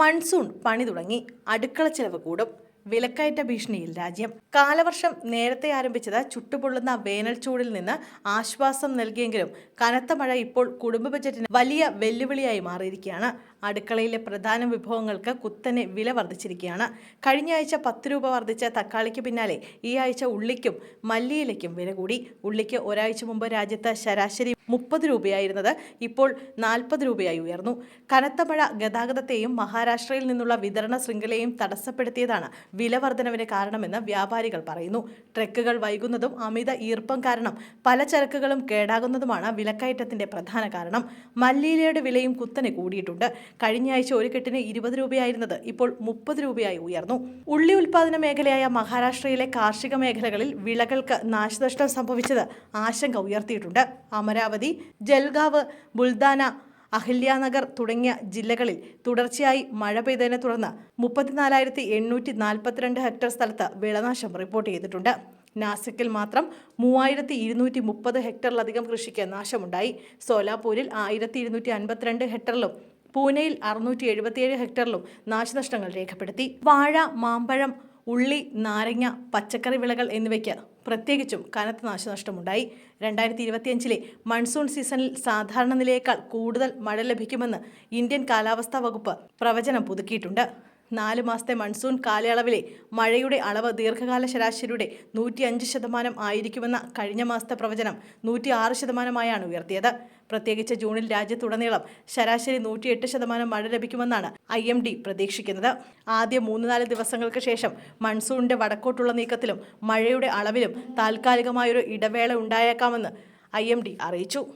Monsoon പണി തുടങ്ങി. അടുക്കള ചെലവ് കൂടും. വിലക്കയറ്റ ഭീഷണിയിൽ രാജ്യം. കാലവർഷം നേരത്തെ ആരംഭിച്ചത് ചുട്ടുപൊള്ളുന്ന വേനൽ ചൂടിൽ നിന്ന് ആശ്വാസം നൽകിയെങ്കിലും കനത്ത മഴ ഇപ്പോൾ കുടുംബ ബജറ്റിന് വലിയ വെല്ലുവിളിയായി മാറിയിരിക്കുകയാണ്. അടുക്കളയിലെ പ്രധാന വിഭവങ്ങൾക്ക് കുത്തനെ വില വർദ്ധിച്ചിരിക്കുകയാണ്. കഴിഞ്ഞ ആഴ്ച പത്ത് രൂപ വർദ്ധിച്ച തക്കാളിക്ക് പിന്നാലെ ഈ ആഴ്ച ഉള്ളിക്കും മല്ലിയിലയ്ക്കും വില കൂടി. ഉള്ളിക്ക് ഒരാഴ്ച മുമ്പ് രാജ്യത്ത് ശരാശരി മുപ്പത് രൂപയായിരുന്നത് ഇപ്പോൾ നാൽപ്പത് രൂപയായി ഉയർന്നു. കനത്ത മഴ ഗതാഗതത്തെയും മഹാരാഷ്ട്രയിൽ നിന്നുള്ള വിതരണ ശൃംഖലയെയും തടസ്സപ്പെടുത്തിയതാണ് വില വർധനവിന് കാരണമെന്ന് വ്യാപാരികൾ പറയുന്നു. ട്രക്കുകൾ വൈകുന്നതും അമിത ഈർപ്പം കാരണം പല ചരക്കുകളും കേടാകുന്നതുമാണ് വിലക്കയറ്റത്തിന്റെ പ്രധാന കാരണം. മല്ലിയിലയുടെ വിലയും കുത്തനെ കൂടിയിട്ടുണ്ട്. കഴിഞ്ഞയാഴ്ച ഒരു കെട്ടിന് ഇരുപത് രൂപയായിരുന്നത് ഇപ്പോൾ മുപ്പത് രൂപയായി ഉയർന്നു. ഉള്ളി ഉൽപാദന മേഖലയായ മഹാരാഷ്ട്രയിലെ കാർഷിക മേഖലകളിൽ വിളകൾക്ക് നാശനഷ്ടം സംഭവിച്ചത് ആശങ്ക ഉയർത്തിയിട്ടുണ്ട്. അമരാവതി ജൽഗാവ് ബുൽദാന അഹില്യാനഗർ തുടങ്ങിയ ജില്ലകളിൽ തുടർച്ചയായി മഴ പെയ്തതിനെ തുടർന്ന് മുപ്പത്തിനാലായിരത്തി എണ്ണൂറ്റി നാൽപ്പത്തിരണ്ട് ഹെക്ടർ സ്ഥലത്ത് വിളനാശം റിപ്പോർട്ട് ചെയ്തിട്ടുണ്ട്. നാസിക്കിൽ മാത്രം മൂവായിരത്തി ഇരുന്നൂറ്റി മുപ്പത് ഹെക്ടറിലധികം കൃഷിക്ക് നാശമുണ്ടായി. സോലാപൂരിൽ ആയിരത്തി ഇരുന്നൂറ്റി അൻപത്തിരണ്ട് ഹെക്ടറിലും പൂനെയിൽ അറുന്നൂറ്റി എഴുപത്തിയേഴ് ഹെക്ടറിലും നാശനഷ്ടങ്ങൾ രേഖപ്പെടുത്തി. വാഴ മാമ്പഴം ഉള്ളി നാരങ്ങ പച്ചക്കറി വിളകൾ എന്നിവയ്ക്ക് പ്രത്യേകിച്ചും കനത്ത നാശനഷ്ടമുണ്ടായി. രണ്ടായിരത്തി ഇരുപത്തിയഞ്ചിലെ മൺസൂൺ സീസണിൽ സാധാരണ നിലയേക്കാൾ കൂടുതൽ മഴ ലഭിക്കുമെന്ന് ഇന്ത്യൻ കാലാവസ്ഥാ വകുപ്പ് പ്രവചനം പുതുക്കിയിട്ടുണ്ട്. നാല് മാസത്തെ മൺസൂൺ കാലയളവിലെ മഴയുടെ അളവ് ദീർഘകാല ശരാശരിയുടെ നൂറ്റി അഞ്ച് ശതമാനം ആയിരിക്കുമെന്ന കഴിഞ്ഞ മാസത്തെ പ്രവചനം നൂറ്റി ആറ് ശതമാനമായാണ് ഉയർത്തിയത്. പ്രത്യേകിച്ച് ജൂണിൽ രാജ്യത്തുടനീളം ശരാശരി നൂറ്റിയെട്ട് ശതമാനം മഴ ലഭിക്കുമെന്നാണ് ഐ എം ഡി പ്രതീക്ഷിക്കുന്നത്. ആദ്യ മൂന്ന് നാല് ദിവസങ്ങൾക്ക് ശേഷം മൺസൂണിന്റെ വടക്കോട്ടുള്ള നീക്കത്തിലും മഴയുടെ അളവിലും താൽക്കാലികമായൊരു ഇടവേള ഉണ്ടായേക്കാമെന്ന് ഐ അറിയിച്ചു.